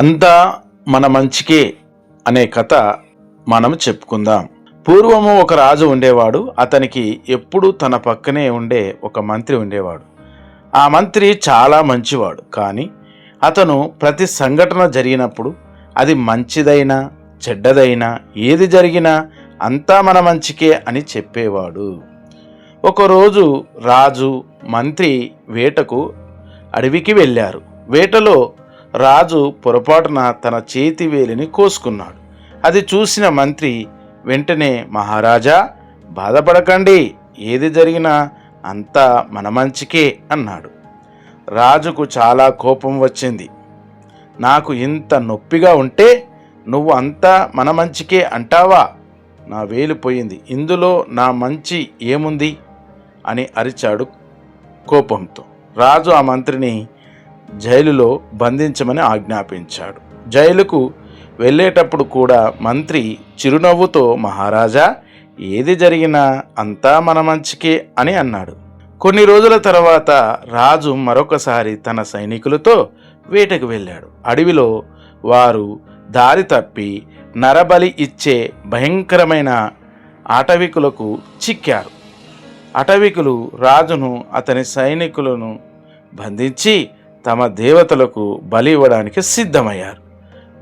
అంతా మన మంచికే అనే కథ మనం చెప్పుకుందాం. పూర్వము ఒక రాజు ఉండేవాడు అతనికి ఎప్పుడూ తన పక్కనే ఉండే ఒక మంత్రి ఉండేవాడు. ఆ మంత్రి చాలా మంచివాడు కానీ అతను ప్రతి సంఘటన జరిగినప్పుడు అది మంచిదైనా చెడ్డదైనా ఏది జరిగినా అంతా మన మంచికే అని చెప్పేవాడు. ఒకరోజు రాజు మంత్రి వేటకు అడవికి వెళ్ళారు. వేటలో రాజు పొరపాటున తన చేతి వేలిని కోసుకున్నాడు. అది చూసిన మంత్రి వెంటనే మహారాజా బాధపడకండి ఏది జరిగినా అంతా మన మంచికే అన్నాడు. రాజుకు చాలా కోపం వచ్చింది. నాకు ఇంత నొప్పిగా ఉంటే నువ్వు అంతా మన మంచికే అంటావా? నా వేలు పోయింది ఇందులో నా మంచి ఏముంది? అని అరిచాడు కోపంతో. రాజు ఆ మంత్రిని జైలులో బంధించమని ఆజ్ఞాపించాడు. జైలుకు వెళ్ళేటప్పుడు కూడా మంత్రి చిరునవ్వుతో మహారాజా ఏది జరిగినా అంతా మన మంచికే అని అన్నాడు. కొన్ని రోజుల తర్వాత రాజు మరొకసారి తన సైనికులతో వేటకు వెళ్ళాడు. అడవిలో వారు దారి తప్పి నరబలి ఇచ్చే భయంకరమైన అటవికులకు చిక్కారు. అటవికులు రాజును అతని సైనికులను బంధించి తమ దేవతలకు బలి ఇవ్వడానికి సిద్ధమయ్యారు.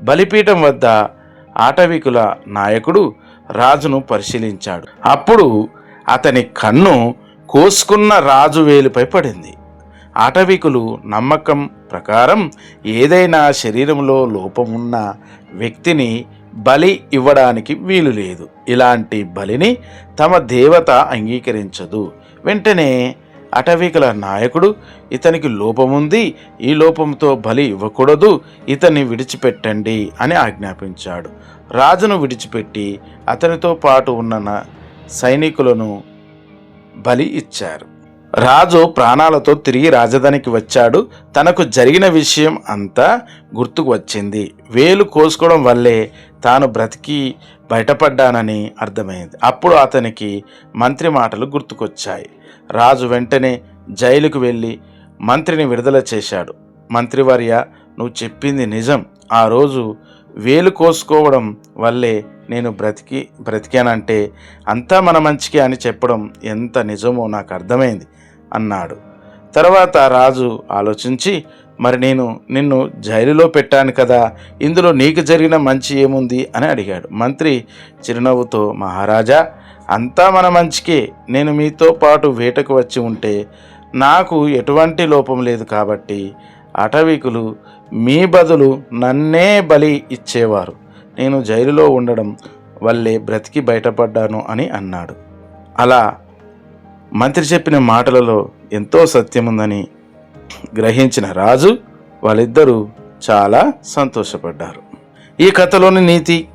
బలిపీఠం వద్ద ఆటవికుల నాయకుడు రాజును పరిశీలించాడు. అప్పుడు అతని కన్ను కోసుకున్న రాజు వేలుపై పడింది. ఆటవికులు నమ్మకం ప్రకారం ఏదైనా శరీరంలో లోపమున్న వ్యక్తిని బలి ఇవ్వడానికి వీలు లేదు. ఇలాంటి బలిని తమ దేవత అంగీకరించదు. వెంటనే అటవీకుల నాయకుడు ఇతనికి లోపముంది ఈ లోపంతో బలి ఇవ్వకూడదు ఇతన్ని విడిచిపెట్టండి అని ఆజ్ఞాపించాడు. రాజును విడిచిపెట్టి అతనితో పాటు ఉన్న సైనికులను బలి ఇచ్చారు. రాజు ప్రాణాలతో తిరిగి రాజధానికి వచ్చాడు. తనకు జరిగిన విషయం అంతా గుర్తుకు వచ్చింది. వేలు కోసుకోవడం వల్లే తాను బ్రతికి బయటపడ్డానని అర్థమైంది. అప్పుడు అతనికి మంత్రి మాటలు గుర్తుకొచ్చాయి. రాజు వెంటనే జైలుకు వెళ్ళి మంత్రిని విడుదల చేశాడు. మంత్రివర్య నువ్వు చెప్పింది నిజం. ఆ రోజు వేలు కోసుకోవడం వల్లే నేను బ్రతికి బ్రతికానంటే అంతా మన మంచికే అని చెప్పడం ఎంత నిజమో నాకు అర్థమైంది. అన్నాడు. తర్వాత రాజు ఆలోచించి మరి నేను నిన్ను జైలులో పెట్టాను కదా ఇందులో నీకు జరిగిన మంచి ఏముంది? అని అడిగాడు. మంత్రి చిరునవ్వుతో మహారాజా అంతా మన మంచికే. నేను మీతో పాటు వేటకు వచ్చి ఉంటే నాకు ఎటువంటి లోపం లేదు కాబట్టి అటవికులు మీ బదులు నన్నే బలి ఇచ్చేవారు. నేను జైలులో ఉండడం వల్లే బ్రతికి బయటపడ్డాను అని అన్నాడు. అలా మంత్రి చెప్పిన మాటలలో ఎంతో సత్యముందని గ్రహించిన రాజు వాళ్ళిద్దరూ చాలా సంతోషపడ్డారు. ఈ కథలోని నీతి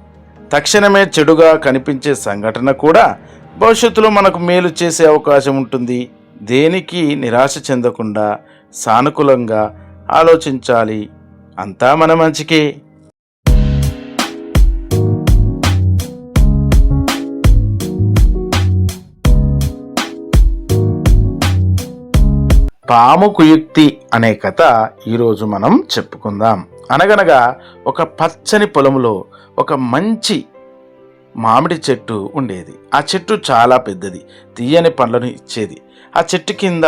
తక్షణమే చెడుగా కనిపించే సంఘటన కూడా భవిష్యత్తులో మనకు మేలు చేసే అవకాశం ఉంటుంది. దేనికి నిరాశ చెందకుండా సానుకూలంగా ఆలోచించాలి. అంతా మన మంచికే. పాము కుయుక్తి అనే కథ ఈరోజు మనం చెప్పుకుందాం. అనగనగా ఒక పచ్చని పొలంలో ఒక మంచి మామిడి చెట్టు ఉండేది. ఆ చెట్టు చాలా పెద్దది తీయని పండ్లను ఇచ్చేది. ఆ చెట్టు కింద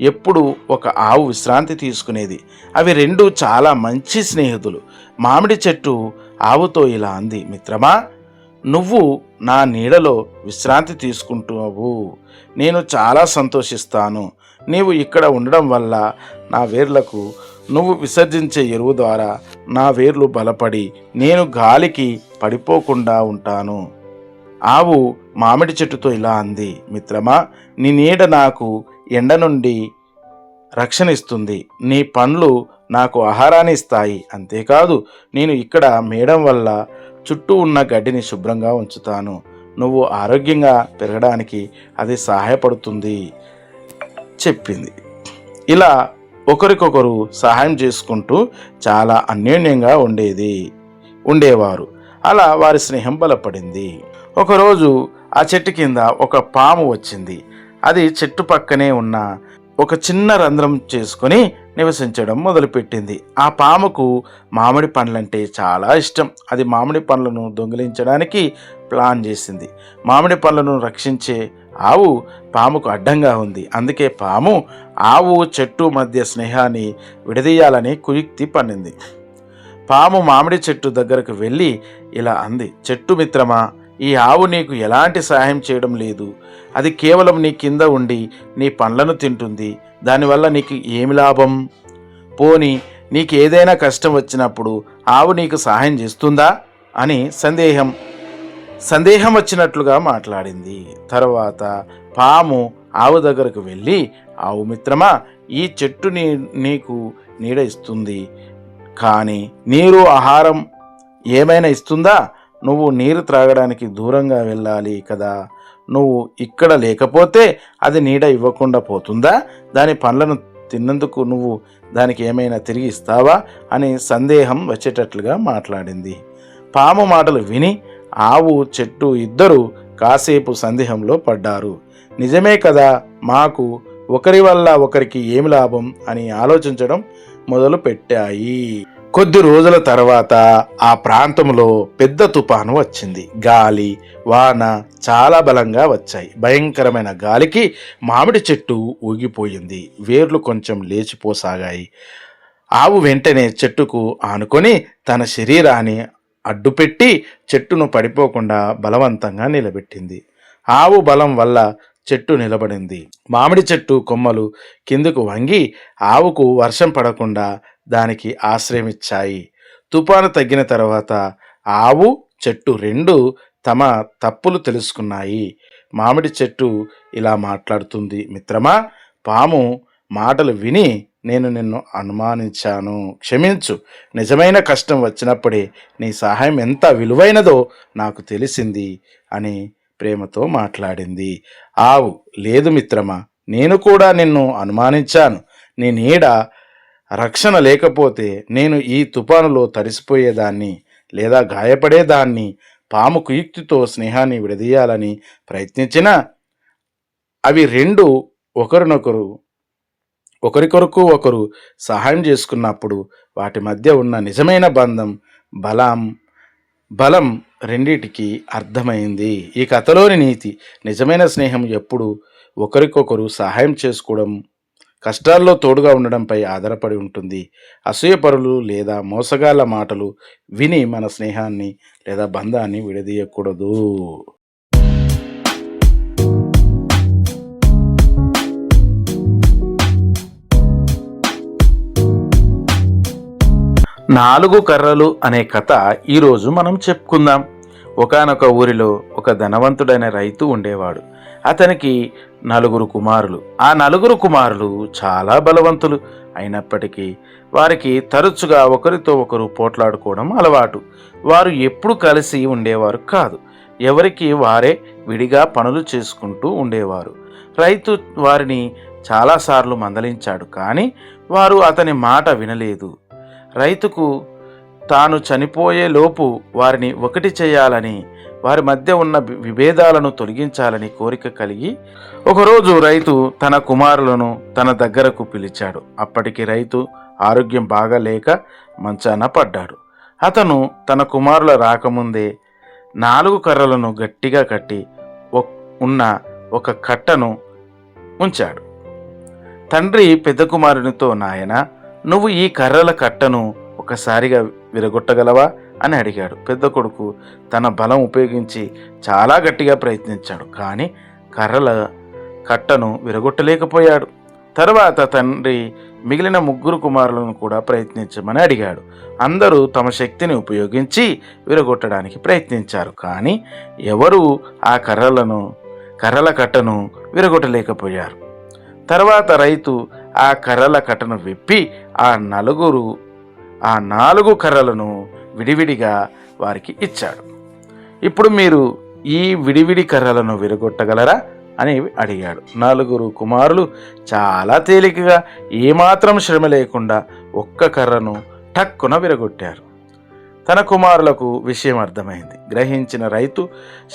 ఎప్పుడు ఒక ఆవు విశ్రాంతి తీసుకునేది. అవి రెండు చాలా మంచి స్నేహితులు. మామిడి చెట్టు ఆవుతో ఇలా అంది మిత్రమా నువ్వు నా నీడలో విశ్రాంతి తీసుకుంటున్నావు నేను చాలా సంతోషిస్తాను. నీవు ఇక్కడ ఉండడం వల్ల నా వేర్లకు నువ్వు విసర్జించే ఎరువు ద్వారా నా వేర్లు బలపడి నేను గాలికి పడిపోకుండా ఉంటాను. ఆవు మామిడి చెట్టుతో ఇలా అంది మిత్రమా నీ నీడ నాకు ఎండ నుండి రక్షణ ఇస్తుంది నీ పండ్లు నాకు ఆహారాన్ని ఇస్తాయి. అంతేకాదు నేను ఇక్కడ మేయడం వల్ల చుట్టూ ఉన్న గడ్డిని శుభ్రంగా ఉంచుతాను. నువ్వు ఆరోగ్యంగా పెరగడానికి అది సహాయపడుతుంది. చెప్పింది. ఇలా ఒకరికొకరు సహాయం చేసుకుంటూ చాలా అన్యోన్యంగా ఉండేది ఉండేవారు. అలా వారి స్నేహం బలపడింది. ఒకరోజు ఆ చెట్టు కింద ఒక పాము వచ్చింది. అది చెట్టు పక్కనే ఉన్న ఒక చిన్న రంధ్రం చేసుకొని నివసించడం మొదలుపెట్టింది. ఆ పాముకు మామిడి పండ్లంటే చాలా ఇష్టం. అది మామిడి పండ్లను దొంగిలించడానికి ప్లాన్ చేసింది. మామిడి పండ్లను రక్షించే ఆవు పాముకు అడ్డంగా ఉంది. అందుకే పాము ఆవు చెట్టు మధ్య స్నేహాన్ని విడదీయాలని కుయుక్తి పన్నింది. పాము మామిడి చెట్టు దగ్గరకు వెళ్ళి ఇలా అంది చెట్టు మిత్రమా ఈ ఆవు నీకు ఎలాంటి సహాయం చేయడం లేదు. అది కేవలం నీ కింద ఉండి నీ పండ్లను తింటుంది. దానివల్ల నీకు ఏమి లాభం? పోని నీకు ఏదైనా కష్టం వచ్చినప్పుడు ఆవు నీకు సహాయం చేస్తుందా? అని సందేహం సందేహం వచ్చినట్లుగా మాట్లాడింది. తర్వాత పాము ఆవు దగ్గరకు వెళ్ళి ఆవు మిత్రమా ఈ చెట్టు నీ నీకు నీడ ఇస్తుంది. కానీ నీరు ఆహారం ఏమైనా ఇస్తుందా? నువ్వు నీరు త్రాగడానికి దూరంగా వెళ్ళాలి కదా. నువ్వు ఇక్కడ లేకపోతే అది నీడ ఇవ్వకుండా పోతుందా? దాని పండ్లను తిన్నందుకు నువ్వు దానికి ఏమైనా తిరిగి ఇస్తావా? అని సందేహం వచ్చేటట్లుగా మాట్లాడింది. పాము మాటలు విని ఆవు చెట్టు ఇద్దరు కాసేపు సందేహంలో పడ్డారు. నిజమే కదా మాకు ఒకరి వల్ల ఒకరికి ఏమి లాభం అని ఆలోచించడం మొదలు పెట్టాయి కొద్ది రోజుల తర్వాత ఆ ప్రాంతంలో పెద్ద తుపాను వచ్చింది. గాలి వాన చాలా బలంగా వచ్చాయి. భయంకరమైన గాలికి మామిడి చెట్టు ఊగిపోయింది. వేర్లు కొంచెం లేచిపోసాగాయి. ఆవు వెంటనే చెట్టుకు ఆనుకొని తన శరీరాన్ని అడ్డుపెట్టి చెట్టును పడిపోకుండా బలవంతంగా నిలబెట్టింది. ఆవు బలం వల్ల చెట్టు నిలబడింది. మామిడి చెట్టు కొమ్మలు కిందకు వంగి ఆవుకు వర్షం పడకుండా దానికి ఆశ్రయమిచ్చాయి. తుపాను తగ్గిన తర్వాత ఆవు చెట్టు రెండు తమ తప్పులు తెలుసుకున్నాయి. మామిడి చెట్టు ఇలా మాట్లాడుతుంది. మిత్రమా పాము మాటలు విని నేను నిన్ను అనుమానించాను. క్షమించు. నిజమైన కష్టం వచ్చినప్పుడే నీ సహాయం ఎంత విలువైనదో నాకు తెలిసింది అని ప్రేమతో మాట్లాడింది. ఆవు లేదు మిత్రమా నేను కూడా నిన్ను అనుమానించాను. నీ నీడ రక్షణ లేకపోతే నేను ఈ తుపానులో తరిసిపోయేదాన్ని లేదా గాయపడేదాన్ని పాము కుయుక్తితో స్నేహాన్ని విడదీయాలని ప్రయత్నించినా అవి రెండు ఒకరినొకరు ఒకరికొరకు ఒకరు సహాయం చేసుకున్నప్పుడు వాటి మధ్య ఉన్న నిజమైన బంధం బలం బలం రెండిటికి అర్థమైంది. ఈ కథలోని నీతి నిజమైన స్నేహం ఎప్పుడు ఒకరికొకరు సహాయం చేసుకోవడం కష్టాల్లో తోడుగా ఉండడంపై ఆధారపడి ఉంటుంది. అసూయపరులు లేదా మోసగాళ్ళ మాటలు విని మన స్నేహాన్ని లేదా బంధాన్ని విడదీయకూడదు. నాలుగు కర్రలు అనే కథ ఈరోజు మనం చెప్పుకుందాం. ఒకానొక ఊరిలో ఒక ధనవంతుడైన రైతు ఉండేవాడు. అతనికి నలుగురు కుమారులు. ఆ నలుగురు కుమారులు చాలా బలవంతులు. అయినప్పటికీ వారికి తరచుగా ఒకరితో ఒకరు పోట్లాడుకోవడం అలవాటు. వారు ఎప్పుడు కలిసి ఉండేవారు కాదు. ఎవరికి వారే విడిగా పనులు చేసుకుంటూ ఉండేవారు. రైతు వారిని చాలాసార్లు మందలించాడు కానీ వారు అతని మాట వినలేదు. రైతుకు తాను చనిపోయే లోపు వారిని ఒకటి చేయాలని వారి మధ్య ఉన్న విభేదాలను తొలగించాలని కోరిక కలిగి ఒకరోజు రైతు తన కుమారులను తన దగ్గరకు పిలిచాడు. అప్పటికి రైతు ఆరోగ్యం బాగాలేక మంచాన పడ్డాడు. అతను తన కుమారుల రాకముందే నాలుగు కర్రలను గట్టిగా కట్టి ఉన్న ఒక కట్టను ఉంచాడు. తండ్రి పెద్ద కుమారునితో నాయన నువ్వు ఈ కర్రల కట్టను ఒకసారిగా విరగొట్టగలవా? అని అడిగాడు. పెద్ద కొడుకు తన బలం ఉపయోగించి చాలా గట్టిగా ప్రయత్నించాడు. కానీ కర్రల కట్టను విరగొట్టలేకపోయాడు. తర్వాత తండ్రి మిగిలిన ముగ్గురు కుమారులను కూడా ప్రయత్నించమని అడిగాడు. అందరూ తమ శక్తిని ఉపయోగించి విరగొట్టడానికి ప్రయత్నించారు. కానీ ఎవరూ ఆ కర్రలను కర్రల కట్టను విరగొట్టలేకపోయారు. తర్వాత రైతు ఆ కర్రల కట్టను విప్పి ఆ నలుగురు ఆ నాలుగు కర్రలను విడివిడిగా వారికి ఇచ్చాడు. ఇప్పుడు మీరు ఈ విడివిడి కర్రలను విరగొట్టగలరా అని అడిగాడు. నలుగురు కుమారులు చాలా తేలికగా ఏమాత్రం శ్రమ లేకుండా ఒక్క కర్రను టక్కున విరగొట్టారు. తన కుమారులకు విషయం అర్థమైంది. గ్రహించిన రైతు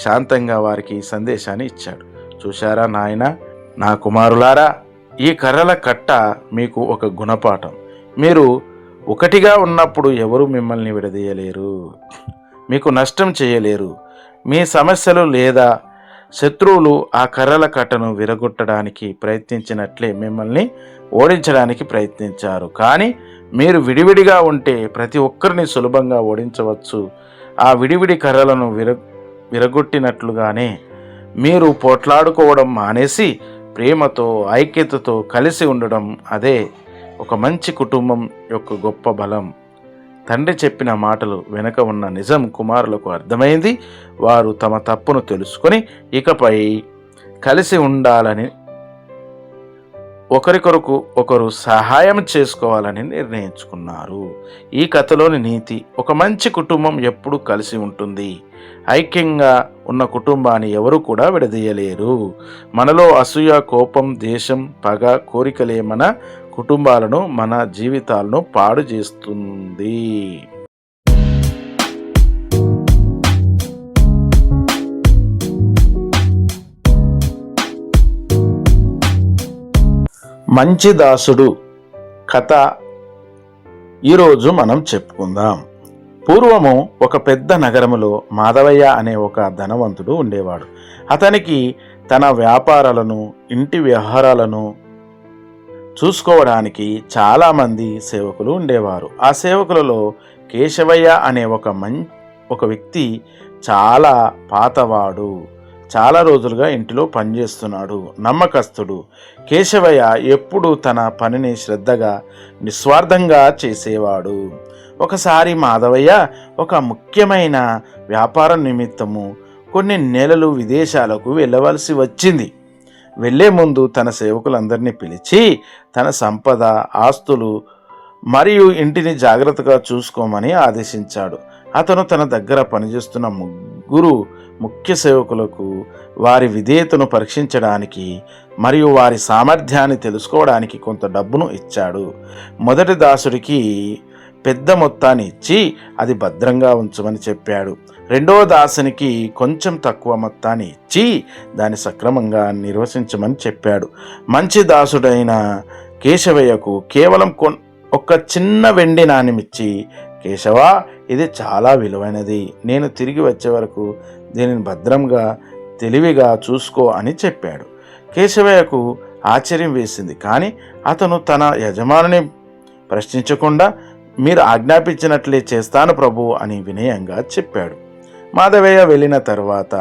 శాంతంగా వారికి సందేశాన్ని ఇచ్చాడు. చూశారా నాయన నా కుమారులారా ఈ కర్రల కట్ట మీకు ఒక గుణపాఠం. మీరు ఒకటిగా ఉన్నప్పుడు ఎవరు మిమ్మల్ని విడదీయలేరు? మీకు నష్టం చేయలేరు. మీ సమస్యలు లేదా శత్రువులు ఆ కర్రల కట్టను విరగొట్టడానికి ప్రయత్నించినట్లే మిమ్మల్ని ఓడించడానికి ప్రయత్నించారు. కానీ మీరు విడివిడిగా ఉంటే ప్రతి ఒక్కరిని సులభంగా ఓడించవచ్చు. ఆ విడివిడి కర్రలను విర విరగొట్టినట్లుగానే మీరు పోట్లాడుకోవడం మానేసి ప్రేమతో ఐక్యతతో కలిసి ఉండడం అదే ఒక మంచి కుటుంబం యొక్క గొప్ప బలం. తండ్రి చెప్పిన మాటలు వెనుక ఉన్న నిజం కుమారులకు అర్థమైంది. వారు తమ తప్పును తెలుసుకొని ఇకపై కలిసి ఉండాలని ఒకరికొరకు ఒకరు సహాయం చేసుకోవాలని నిర్ణయించుకున్నారు. ఈ కథలోని నీతి ఒక మంచి కుటుంబం ఎప్పుడూ కలిసి ఉంటుంది. ఐక్యంగా ఉన్న కుటుంబాన్ని ఎవరు కూడా విడదీయలేరు. మనలో అసూయ కోపం దేశం పగ కోరికలే మన కుటుంబాలను మన జీవితాలను పాడు చేస్తుంది. మంచి దాసుడు కథ ఈరోజు మనం చెప్పుకుందాం. పూర్వము ఒక పెద్ద నగరములో మాధవయ్య అనే ఒక ధనవంతుడు ఉండేవాడు. అతనికి తన వ్యాపారాలను ఇంటి వ్యవహారాలను చూసుకోవడానికి చాలామంది సేవకులు ఉండేవారు. ఆ సేవకులలో కేశవయ్య అనే ఒక మం ఒక వ్యక్తి చాలా పాతవాడు. చాలా రోజులుగా ఇంటిలో పనిచేస్తున్నాడు. నమ్మకస్తుడు. కేశవయ్య ఎప్పుడు తన పనిని శ్రద్ధగా నిస్వార్థంగా చేసేవాడు. ఒకసారి మాధవయ్య ఒక ముఖ్యమైన వ్యాపారం నిమిత్తము కొన్ని నెలలు విదేశాలకు వెళ్ళవలసి వచ్చింది. వెళ్ళే ముందు తన సేవకులందరినీ పిలిచి తన సంపద ఆస్తులు మరియు ఇంటిని జాగ్రత్తగా చూసుకోమని ఆదేశించాడు. అతను తన దగ్గర పనిచేస్తున్న ముగ్గురు ముఖ్య సేవకులకు వారి విధేయతను పరీక్షించడానికి మరియు వారి సామర్థ్యాన్ని తెలుసుకోవడానికి కొంత డబ్బును ఇచ్చాడు. మొదటి దాసుడికి పెద్ద మొత్తాన్ని ఇచ్చి అది భద్రంగా ఉంచమని చెప్పాడు. రెండవ దాసునికి కొంచెం తక్కువ మొత్తాన్ని ఇచ్చి దాన్ని సక్రమంగా నిర్వచించమని చెప్పాడు. మంచి దాసుడైన కేశవయ్యకు కేవలం కొన్ ఒక చిన్న వెండి నాణ్యమిచ్చి కేశవ ఇది చాలా విలువైనది. నేను తిరిగి వచ్చే వరకు దీనిని భద్రంగా తెలివిగా చూసుకో అని చెప్పాడు. కేశవయ్యకు ఆశ్చర్యం వేసింది. కానీ అతను తన యజమానుని ప్రశ్నించకుండా మీరు ఆజ్ఞాపించినట్లే చేస్తాను ప్రభు అని వినయంగా చెప్పాడు. మాధవయ్య వెళ్ళిన తర్వాత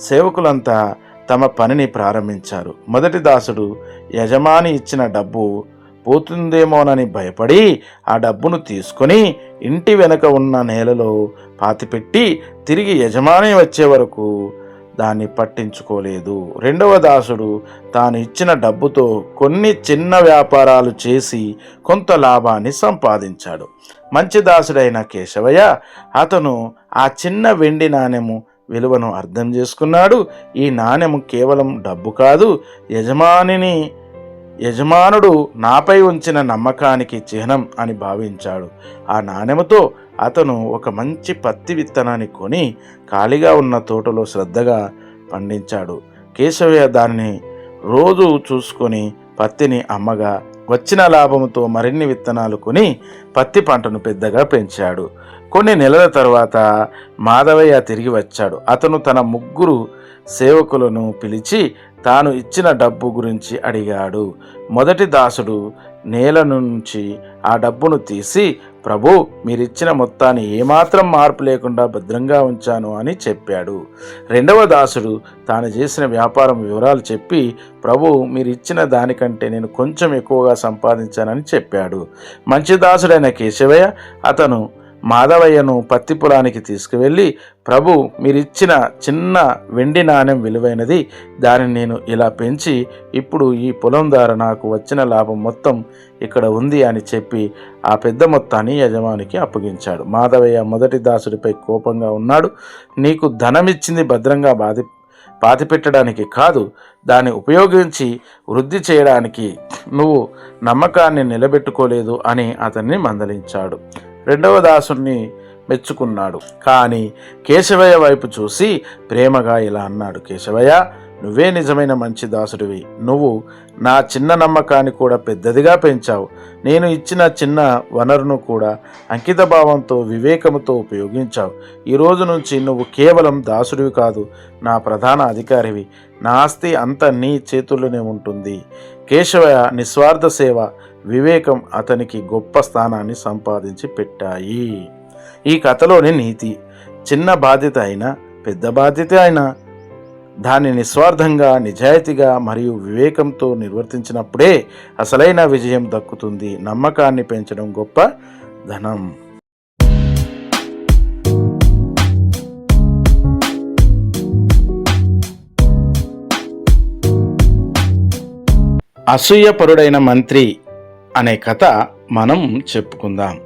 సేవకులంతా తమ పనిని ప్రారంభించారు. మొదటి దాసుడు యజమాని ఇచ్చిన డబ్బు పోతుందేమోనని భయపడి ఆ డబ్బును తీసుకొని ఇంటి వెనక ఉన్న నేలలో పాతిపెట్టి తిరిగి యజమాని వచ్చే వరకు దాన్ని పట్టించుకోలేదు. రెండవ దాసుడు తాను ఇచ్చిన డబ్బుతో కొన్ని చిన్న వ్యాపారాలు చేసి కొంత లాభాన్ని సంపాదించాడు. మంచి దాసుడైన కేశవయ్య అతను ఆ చిన్న వెండి నాణెము విలువను అర్థం చేసుకున్నాడు. ఈ నాణెము కేవలం డబ్బు కాదు యజమానిని యజమానుడు నాపై ఉంచిన నమ్మకానికి చిహ్నం అని భావించాడు. ఆ నాణెముతో అతను ఒక మంచి పత్తి విత్తనాన్ని కొని ఖాళీగా ఉన్న తోటలో శ్రద్ధగా పండించాడు. కేశవయ్య దానిని రోజు చూసుకొని పత్తిని అమ్మగా వచ్చిన లాభంతో మరిన్ని విత్తనాలు కొని పత్తి పంటను పెద్దగా పెంచాడు. కొన్ని నెలల తర్వాత మాధవయ్య తిరిగి వచ్చాడు. అతను తన ముగ్గురు సేవకులను పిలిచి తాను ఇచ్చిన డబ్బు గురించి అడిగాడు. మొదటి దాసుడు నేల నుంచి ఆ డబ్బును తీసి ప్రభు మీరిచ్చిన మొత్తాన్ని ఏమాత్రం మార్పు లేకుండా భద్రంగా ఉంచాను అని చెప్పాడు. రెండవ దాసుడు తాను చేసిన వ్యాపారం వివరాలు చెప్పి ప్రభు మీరు ఇచ్చిన దానికంటే నేను కొంచెం ఎక్కువగా సంపాదించానని చెప్పాడు. మంచి దాసుడైన కేశవయ్య అతను మాధవయ్యను పత్తి పొలానికి తీసుకువెళ్ళి ప్రభు మీరిచ్చిన చిన్న వెండి నాణ్యం విలువైనది దానిని నేను ఇలా పెంచి ఇప్పుడు ఈ పొలం ద్వారా నాకు వచ్చిన లాభం మొత్తం ఇక్కడ ఉంది అని చెప్పి ఆ పెద్ద మొత్తాన్ని యజమానికి అప్పగించాడు. మాధవయ్య మొదటి దాసుడిపై కోపంగా ఉన్నాడు. నీకు ధనం ఇచ్చింది భద్రంగా బాధి పాతిపెట్టడానికి కాదు దాన్ని ఉపయోగించి వృద్ధి చేయడానికి నువ్వు నమ్మకాన్ని నిలబెట్టుకోలేదు అని అతన్ని మందలించాడు. రెండవ దాసుని మెచ్చుకున్నాడు. కానీ కేశవయ్య వైపు చూసి ప్రేమగా ఇలా అన్నాడు. కేశవయ్య నువ్వే నిజమైన మంచి దాసుడివి. నువ్వు నా చిన్న నమ్మకాన్ని కూడా పెద్దదిగా పెంచావు. నేను ఇచ్చిన చిన్న వనరును కూడా అంకితభావంతో వివేకముతో ఉపయోగించావు. ఈ రోజు నుంచి నువ్వు కేవలం దాసుడివి కాదు నా ప్రధాన అధికారివి. నా ఆస్తి అంతా నీ చేతుల్లోనే ఉంటుంది. కేశవ నిస్వార్థ సేవ వివేకం అతనికి గొప్ప స్థానాన్ని సంపాదించి పెట్టాయి. ఈ కథలోని నీతి చిన్న బాధ్యత అయినా పెద్ద బాధ్యత అయినా దాన్ని నిస్వార్థంగా నిజాయితీగా మరియు వివేకంతో నిర్వర్తించినప్పుడే అసలైన విజయం దక్కుతుంది. నమ్మకాన్ని పెంచడం గొప్ప ధనం. అసూయపరుడైన మంత్రి అనే కథ మనం చెప్పుకుందాం.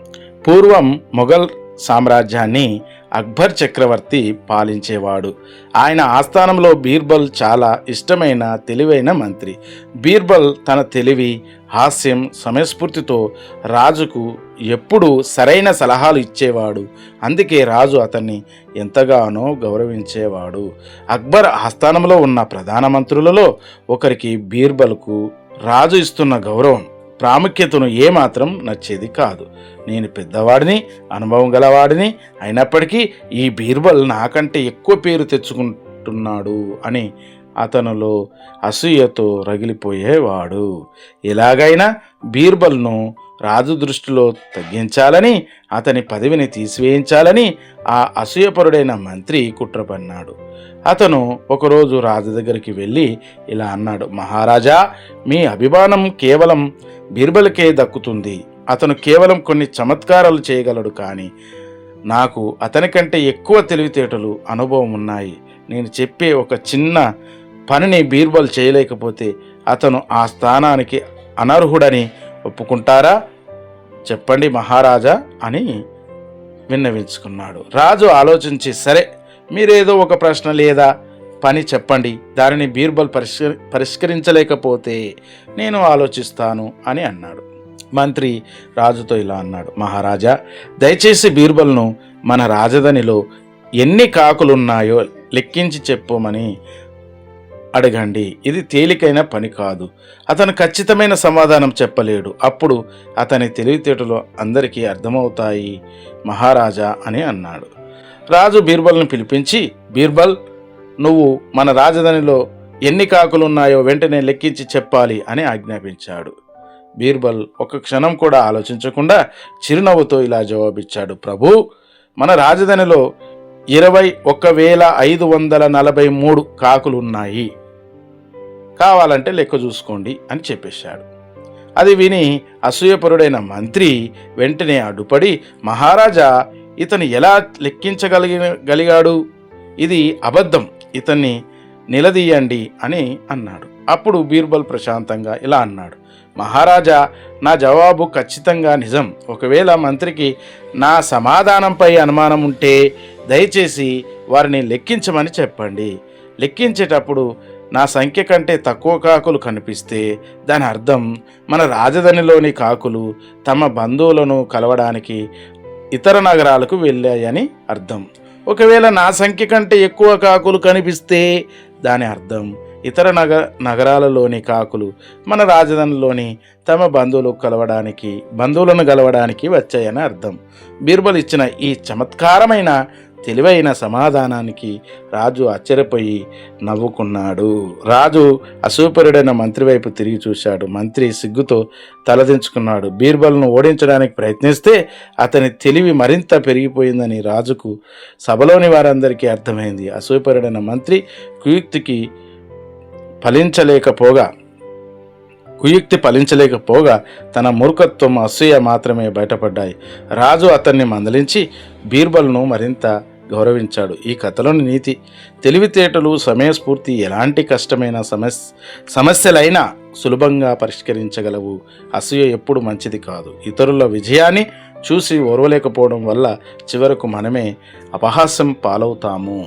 పూర్వం మొఘల్ సామ్రాజ్యాన్ని అక్బర్ చక్రవర్తి పాలించేవాడు. ఆయన ఆస్థానంలో బీర్బల్ చాలా ఇష్టమైన తెలివైన మంత్రి. బీర్బల్ తన తెలివి హాస్యం సమయస్ఫూర్తితో రాజుకు ఎప్పుడూ సరైన సలహాలు ఇచ్చేవాడు. అందుకే రాజు అతన్ని ఎంతగానో గౌరవించేవాడు. అక్బర్ ఆస్థానంలో ఉన్న ప్రధాన మంత్రులలో ఒకరికి బీర్బల్కు రాజు ఇస్తున్న గౌరవం. ప్రాముఖ్యతను ఏమాత్రం నచ్చేది కాదు. నేను పెద్దవాడిని అనుభవం గలవాడిని అయినప్పటికీ ఈ బీర్బల్ నాకంటే ఎక్కువ పేరు తెచ్చుకుంటున్నాడు అని అతనులో అసూయతో రగిలిపోయేవాడు. ఎలాగైనా బీర్బల్ను రాజు దృష్టిలో తగ్గించాలని అతని పదవిని తీసివేయించాలని ఆ అసూయపరుడైన మంత్రి కుట్రపన్నాడు అతను ఒకరోజు రాజు దగ్గరికి వెళ్ళి ఇలా అన్నాడు మహారాజా మీ అభిమానం కేవలం బీర్బలకే దక్కుతుంది. అతను కేవలం కొన్ని చమత్కారాలు చేయగలడు కానీ నాకు అతని కంటే ఎక్కువ తెలివితేటలు అనుభవం ఉన్నాయి. నేను చెప్పే ఒక చిన్న పనిని బీర్బల్ చేయలేకపోతే అతను ఆ స్థానానికి అనర్హుడని ఒప్పుకుంటారా? చెప్పండి మహారాజా అని విన్నవించుకున్నాడు. రాజు ఆలోచించి సరే మీరేదో ఒక ప్రశ్న లేదా పని చెప్పండి దానిని బీర్బల్ పరిష్క పరిష్కరించలేకపోతే నేను ఆలోచిస్తాను అని అన్నాడు. మంత్రి రాజుతో ఇలా అన్నాడు మహారాజా దయచేసి బీర్బల్ను మన రాజధానిలో ఎన్ని కాకులున్నాయో లెక్కించి చెప్పమని అడగండి. ఇది తేలికైన పని కాదు. అతను ఖచ్చితమైన సమాధానం చెప్పలేడు. అప్పుడు అతని తెలివితేటలు అందరికీ అర్థమవుతాయి మహారాజా అని అన్నాడు. రాజు బీర్బల్ను పిలిపించి బీర్బల్ నువ్వు మన రాజధానిలో ఎన్ని కాకులున్నాయో వెంటనే లెక్కించి చెప్పాలి అని ఆజ్ఞాపించాడు. బీర్బల్ ఒక క్షణం కూడా ఆలోచించకుండా చిరునవ్వుతో ఇలా జవాబిచ్చాడు. ప్రభు మన రాజధానిలో ఇరవై ఒక వేల ఐదు వందల నలభై మూడు కాకులున్నాయి. కావాలంటే లెక్క చూసుకోండి అని చెప్పేశాడు. అది విని అసూయపరుడైన మంత్రి వెంటనే అడ్డుపడి మహారాజా ఇతను ఎలా లెక్కించగలిగి గలిగాడు? ఇది అబద్ధం. ఇతన్ని నిలదీయండి అని అన్నాడు. అప్పుడు బీర్బల్ ప్రశాంతంగా ఇలా అన్నాడు మహారాజా నా జవాబు ఖచ్చితంగా నిజం. ఒకవేళ మంత్రికి నా సమాధానంపై అనుమానం ఉంటే దయచేసి వారిని లెక్కించమని చెప్పండి. లెక్కించేటప్పుడు నా సంఖ్య కంటే తక్కువ కాకులు కనిపిస్తే దాని అర్థం మన రాజధానిలోని కాకులు తమ బంధువులను కలవడానికి ఇతర నగరాలకు వెళ్ళాయని అర్థం. ఒకవేళ నా సంఖ్య కంటే ఎక్కువ కాకులు కనిపిస్తే దాని అర్థం ఇతర నగ నగరాలలోని కాకులు మన రాజధానిలోని తమ బంధువులు కలవడానికి బంధువులను కలవడానికి వచ్చాయని అర్థం. బీర్బల్ ఇచ్చిన ఈ చమత్కారమైన తెలివైన సమాధానానికి రాజు ఆశ్చర్యపోయి నవ్వుకున్నాడు. రాజు అసూపరుడైన మంత్రి వైపు తిరిగి చూశాడు. మంత్రి సిగ్గుతో తలదించుకున్నాడు. బీర్బల్ను ఓడించడానికి ప్రయత్నిస్తే అతని తెలివి మరింత పెరిగిపోయిందని రాజుకు సభలోని వారందరికీ అర్థమైంది. అసూపరుడైన మంత్రి కుయుక్తికి ఫలించలేకపోగా కుయుక్తి ఫలించలేకపోగా తన మూర్ఖత్వం అసూయ మాత్రమే బయటపడ్డాయి. రాజు అతన్ని మందలించి బీర్బల్ను మరింత గౌరవించాడు. ఈ కథలోని నీతి తెలివితేటలు సమయస్ఫూర్తి ఎలాంటి కష్టమైన సమస్య సమస్యలైనా సులభంగా పరిష్కరించగలవు. అసూయ ఎప్పుడు మంచిది కాదు. ఇతరుల విజయాన్ని చూసి ఓర్వలేకపోవడం వల్ల చివరకు మనమే అపహాస్యం పాలవుతాము.